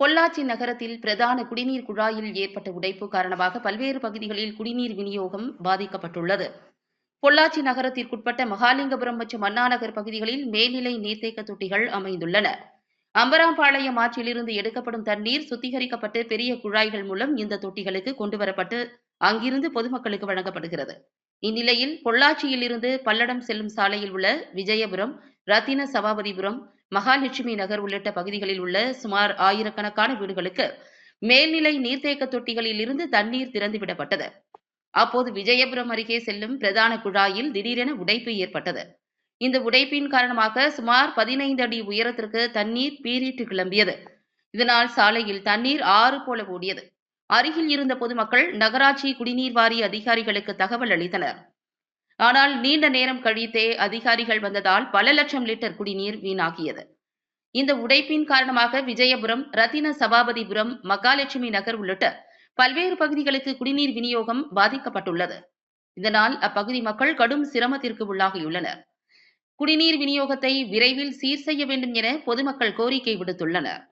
பொள்ளாச்சி நகரத்தில் பிரதான குடிநீர் குழாயில் ஏற்பட்ட உடைப்பு காரணமாக பல்வேறு பகுதிகளில் குடிநீர் விநியோகம் பாதிக்கப்பட்டுள்ளது. பொள்ளாச்சி நகரத்திற்குட்பட்ட மகாலிங்கபுரம் மற்றும் அண்ணாநகர் பகுதிகளில் மேல்நிலை நீர்த்தேக்க தொட்டிகள் அமைந்துள்ளன. அம்பராம்பாளையம் ஆற்றிலிருந்து எடுக்கப்படும் தண்ணீர் சுத்திகரிக்கப்பட்டு பெரிய குழாய்கள் மூலம் இந்த தொட்டிகளுக்கு கொண்டுவரப்பட்டு அங்கிருந்து பொதுமக்களுக்கு வழங்கப்படுகிறது. இந்நிலையில் பொள்ளாச்சியில் இருந்து பல்லடம் செல்லும் சாலையில் உள்ள விஜயபுரம் ரத்தின சபாபதிபுரம் மகாலட்சுமி நகர் உள்ளிட்ட பகுதிகளில் உள்ள சுமார் ஆயிரக்கணக்கான வீடுகளுக்கு மேல்நிலை நீர்த்தேக்க தொட்டிகளில் இருந்து தண்ணீர் திறந்துவிடப்பட்டது அப்போது விஜயபுரம் அருகே செல்லும் பிரதான குழாயில் திடீரென உடைப்பு ஏற்பட்டது. இந்த உடைப்பின் காரணமாக சுமார் பதினைந்து அடி உயரத்திற்கு தண்ணீர் பீரிட்டு கிளம்பியது. இதனால் சாலையில் தண்ணீர் ஆறு போல ஓடியது. அருகில் இருந்த பொதுமக்கள் நகராட்சி குடிநீர் வாரிய அதிகாரிகளுக்கு தகவல் அளித்தனர். ஆனால் நீண்ட நேரம் கழித்தே அதிகாரிகள் வந்ததால் பல லட்சம் லிட்டர் குடிநீர் வீணாகியது. இந்த உடைப்பின் காரணமாக விஜயபுரம் ரத்தின சபாபதிபுரம் மகாலட்சுமி நகர் உள்ளிட்ட பல்வேறு பகுதிகளுக்கு குடிநீர் விநியோகம் பாதிக்கப்பட்டுள்ளது. இதனால் அப்பகுதி மக்கள் கடும் சிரமத்திற்கு உள்ளாகியுள்ளனர். குடிநீர் விநியோகத்தை விரைவில் சீர் செய்ய வேண்டும் என பொதுமக்கள் கோரிக்கை விடுத்துள்ளனர்.